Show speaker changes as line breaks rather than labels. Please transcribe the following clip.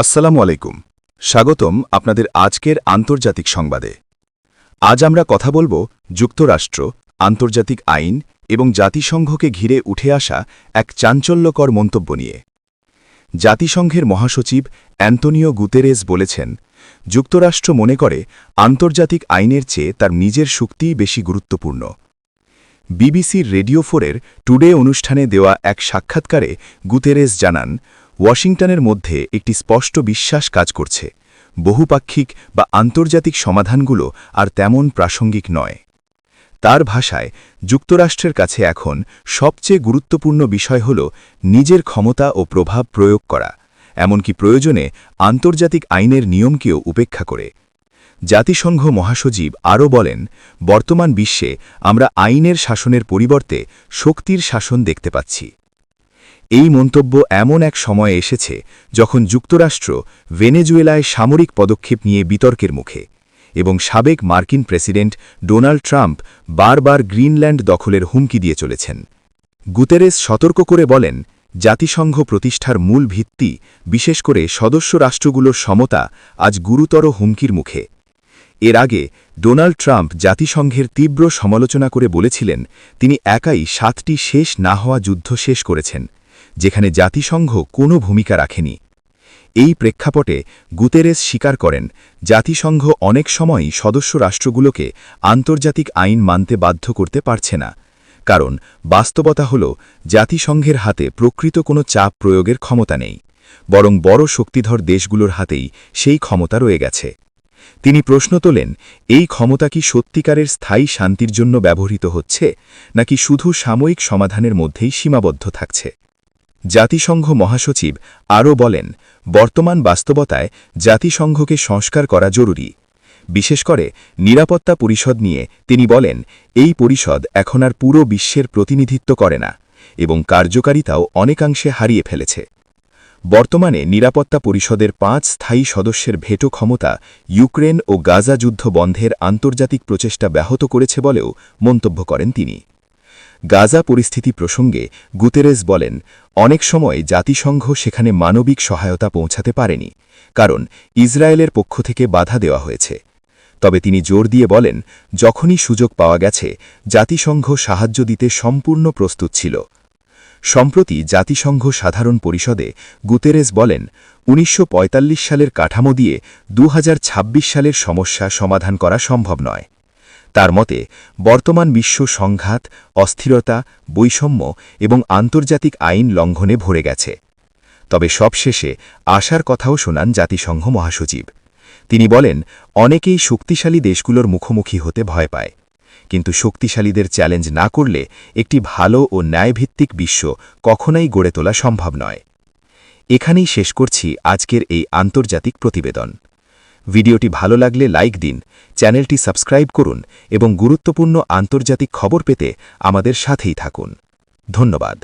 আসসালামু আলাইকুম। স্বাগতম আপনাদের আজকের আন্তর্জাতিক সংবাদে। আজ আমরা কথা বলব যুক্তরাষ্ট্র, আন্তর্জাতিক আইন এবং জাতিসংঘকে ঘিরে উঠে আসা এক চাঞ্চল্যকর মন্তব্য নিয়ে। জাতিসংঘের মহাসচিব অ্যান্তনিও গুতেরেস বলেছেন, যুক্তরাষ্ট্র মনে করে আন্তর্জাতিক আইনের চেয়ে তার নিজের শক্তিই বেশি গুরুত্বপূর্ণ। বিবিসির রেডিও ফোরের টুডে অনুষ্ঠানে দেওয়া এক সাক্ষাৎকারে গুতেরেস জানান ওয়াশিংটনের মধ্যে একটি স্পষ্ট বিশ্বাস কাজ করছে। বহুপাক্ষিক বা আন্তর্জাতিক সমাধানগুলো আর তেমন প্রাসঙ্গিক নয়। তার ভাষায়, যুক্তরাষ্ট্রের কাছে এখন সবচেয়ে গুরুত্বপূর্ণ বিষয় হল নিজের ক্ষমতা ও প্রভাব প্রয়োগ করা, এমনকি প্রয়োজনে আন্তর্জাতিক আইনের নিয়মকেও উপেক্ষা করে। জাতিসংঘ মহাসচিব আরও বলেন, বর্তমান বিশ্বে আমরা আইনের শাসনের পরিবর্তে শক্তির শাসন দেখতে পাচ্ছি। এই মন্তব্য এমন এক সময়ে এসেছে যখন যুক্তরাষ্ট্র ভেনেজুয়েলায় সামরিক পদক্ষেপ নিয়ে বিতর্কের মুখে এবং সাবেক মার্কিন প্রেসিডেন্ট ডোনাল্ড ট্রাম্প বারবার গ্রিনল্যান্ড দখলের হুমকি দিয়ে চলেছেন। গুতেরেস সতর্ক করে বলেন, জাতিসংঘ প্রতিষ্ঠার মূল ভিত্তি, বিশেষ করে সদস্য রাষ্ট্রগুলোর সমতা, আজ গুরুতর হুমকির মুখে। এর আগে ডোনাল্ড ট্রাম্প জাতিসংঘের তীব্র সমালোচনা করে বলেছিলেন, তিনি একাই সাতটি শেষ না হওয়া যুদ্ধ শেষ করেছেন। যেখানে জাতিসংঘ কোনো ভূমিকা রাখেনি। এই প্রেক্ষাপটে গুতেরেস স্বীকার করেন, জাতিসংঘ অনেক সময়ই সদস্য রাষ্ট্রগুলোকে আন্তর্জাতিক আইন মানতে বাধ্য করতে পারছে না। কারণ, বাস্তবতা হল, জাতিসংঘের হাতে প্রকৃত কোনো চাপ প্রয়োগের ক্ষমতা নেই, বরং বড় শক্তিধর দেশগুলোর হাতেই সেই ক্ষমতা রয়ে গেছে। তিনি প্রশ্ন তোলেন, এই ক্ষমতা কি সত্যিকারের স্থায়ী শান্তির জন্য ব্যবহৃত হচ্ছে, নাকি শুধু সাময়িক সমাধানের মধ্যেই সীমাবদ্ধ থাকছে? জাতিসংঘ মহাসচিব আরও বলেন, বর্তমান বাস্তবতায় জাতিসংঘকে সংস্কার করা জরুরি। বিশেষ করে নিরাপত্তা পরিষদ নিয়ে তিনি বলেন, এই পরিষদ এখন আর পুরো বিশ্বের প্রতিনিধিত্ব করে না এবং কার্যকারিতাও অনেকাংশে হারিয়ে ফেলেছে। বর্তমানে নিরাপত্তা পরিষদের পাঁচ স্থায়ী সদস্যের ভেটো ক্ষমতা ইউক্রেন ও গাজা যুদ্ধ বন্ধের আন্তর্জাতিক প্রচেষ্টা ব্যাহত করেছে বলেও মন্তব্য করেন তিনি। গাজা পরিস্থিতি প্রসঙ্গে গুতেরেস বলেন, অনেক সময় জাতিসংঘ সেখানে মানবিক সহায়তা পৌঁছাতে পারেনি, কারণ ইসরায়েলের পক্ষ থেকে বাধা দেওয়া হয়েছে। তবে তিনি জোর দিয়ে বলেন, যখনই সুযোগ পাওয়া গেছে, জাতিসংঘ সাহায্য দিতে সম্পূর্ণ প্রস্তুত ছিল। সম্প্রতি জাতিসংঘ সাধারণ পরিষদে গুতেরেস বলেন, উনিশশো পঁয়তাল্লিশ সালের কাঠামো দিয়ে দু হাজার ছাব্বিশ সালের সমস্যা সমাধান করা সম্ভব নয়। তার মতে, বর্তমান বিশ্ব সংঘাত, অস্থিরতা, বৈষম্য এবং আন্তর্জাতিক আইন লঙ্ঘনে ভরে গেছে। তবে সবশেষে আশার কথাও শোনান জাতিসংঘ মহাসচিব। তিনি বলেন, অনেকেই শক্তিশালী দেশগুলোর মুখোমুখি হতে ভয় পায়। কিন্তু শক্তিশালীদের চ্যালেঞ্জ না করলে একটি ভালো ও ন্যায়ভিত্তিক বিশ্ব কখনোই গড়ে তোলা সম্ভব নয়। এখানেই শেষ করছি আজকের এই আন্তর্জাতিক প্রতিবেদন। ভিডিওটি ভালো লাগলে লাইক দিন, চ্যানেলটি সাবস্ক্রাইব করুন এবং গুরুত্বপূর্ণ আন্তর্জাতিক খবর পেতে আমাদের সাথেই থাকুন। ধন্যবাদ।